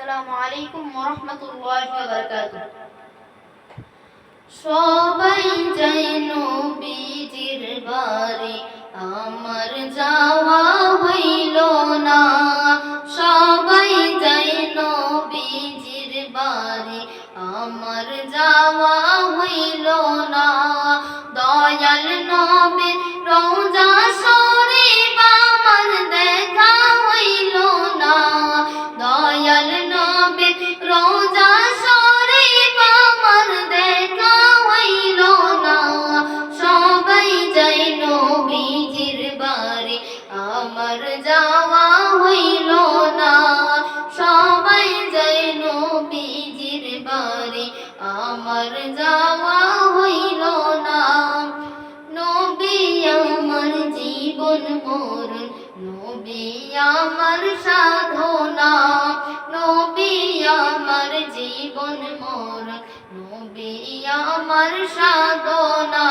আসসালামু আলাইকুম ওয়া রাহমাতুল্লাহি ওয়া বারাকাতুহু। সবাই যাই নবীজির বাড়ি, আমার যাওয়া হইল না। সবাই যাই নবীজির বাড়ি, আমার যাওয়া হইল আমার সাধনা, নবী আমার জীবন মরণ নবী আমার সাধনা।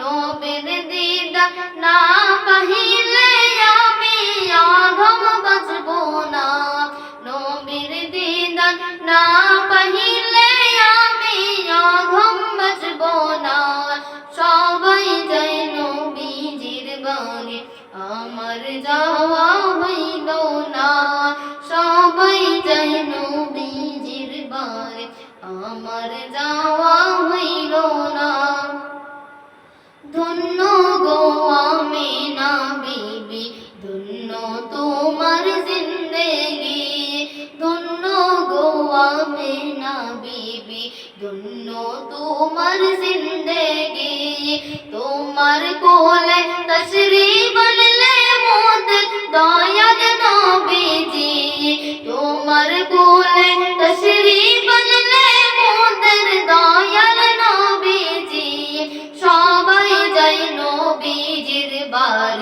নবীর দিদা না পাহিলে আমি আধম বাঁচব না। নবীর দিদা না পাহিলে আমি আধম বাঁচব না। সবাই যাই নবীজির বাড়ি আমার যাওয়া আমার যাওয়া হইল না। ধন্য গো আমিনা বিবি, ধন্য তোমার জিন্দেগি। ধন্য গো আমিনা বিবি, ধন্য তোমার জিন্দেগি। তোমার কোলে তশরি বললে মোদ দয়াল নবীজি। তোমার কোলে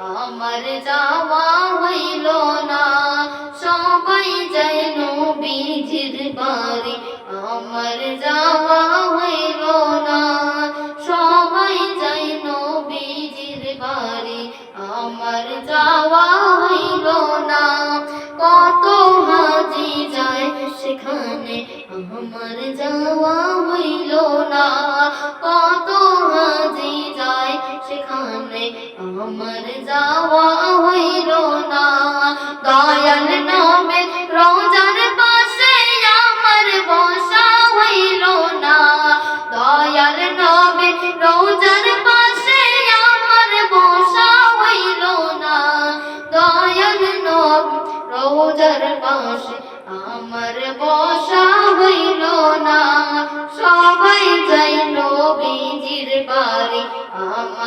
আমার যাওয়া হইল না। সবাই যেন নবীজির বাড়ি, আমার যাওয়া হইল না। সবাই যেন নবীজির বাড়ি, আমার যাওয়া আমার যাওয়া হইল না। কত হাজি যায় সেখানে আমার যাওয়া হইল না। দয়াল নামে রোজার পাশে আমার বসা হইল না। দয়াল নামে রোজার পাশে আমার বসা হইল না। দয়াল নাম রোজার পাশে আমার বসা